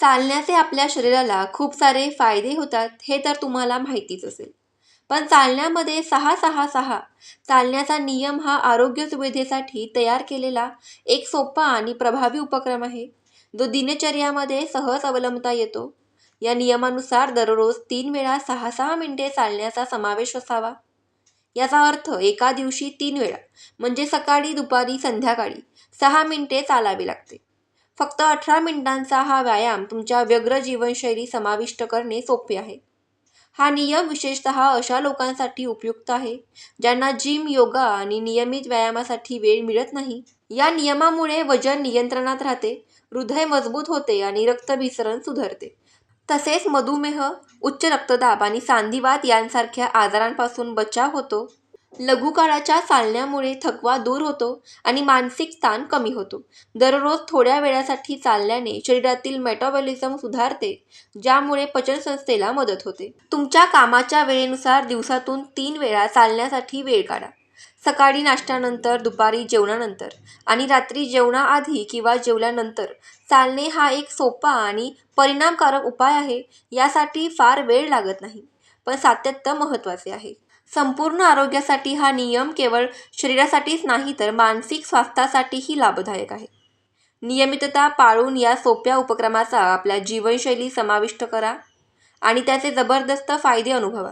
चालण्याचे आपल्या शरीराला खूप सारे फायदे होतात हे तर तुम्हाला माहितीच असेल. पण चालण्यामध्ये सहा सहा सहा चालण्याचा नियम हा आरोग्य सुविधेसाठी तयार केलेला एक सोपा आणि प्रभावी उपक्रम आहे. जो दिनचर्यामध्ये सहज अवलंबता येतो. या नियमानुसार दररोज तीन वेळा सहा सहा मिनिटे चालण्याचा समावेश असावा. याचा अर्थ एका दिवशी तीन वेळा म्हणजे सकाळी दुपारी संध्याकाळी सहा मिनिटे चालावे लागते. फक्त अठरा मिनिटांचा हा व्यायाम तुमच्या व्यग्र जीवनशैली समाविष्ट करणे सोपे आहे. हा नियम विशेषतः अशा लोकांसाठी उपयुक्त आहे ज्यांना जिम योगा आणि नियमित व्यायामासाठी वेळ मिळत नाही. या नियमामुळे वजन नियंत्रणात राहते हृदय मजबूत होते आणि रक्तभिसरण सुधारते. तसेच मधुमेह उच्च रक्तदाब आणि सांधिवात यांसारख्या आजारांपासून बचाव होतो. लघुकाळाच्या चालण्यामुळे थकवा दूर होतो आणि मानसिक ताण कमी होतो. दररोज थोड्या वेळासाठी चालल्याने शरीरातील मेटाबॉलिझम सुधारते ज्यामुळे पचनसंस्थेला मदत होते. तुमच्या कामाच्या वेळेनुसार दिवसातून तीन वेळा चालण्यासाठी वेळ काढा. सकाळी नाश्त्यानंतर दुपारी जेवणानंतर आणि रात्री जेवणाआधी किंवा जेवल्यानंतर चालणे हा एक सोपा आणि परिणामकारक उपाय आहे यासाठी फार वेळ लागत नाही पण सातत्य महत्त्वाचे आहे. संपूर्ण आरोग्यासाठी हा नियम केवळ शरीरासाठीच नाही तर मानसिक स्वास्थ्यासाठीही लाभदायक आहे. नियमितता पाळून या सोप्या उपक्रमाचा आपल्या जीवनशैली समाविष्ट करा आणि त्याचे जबरदस्त फायदे अनुभवा.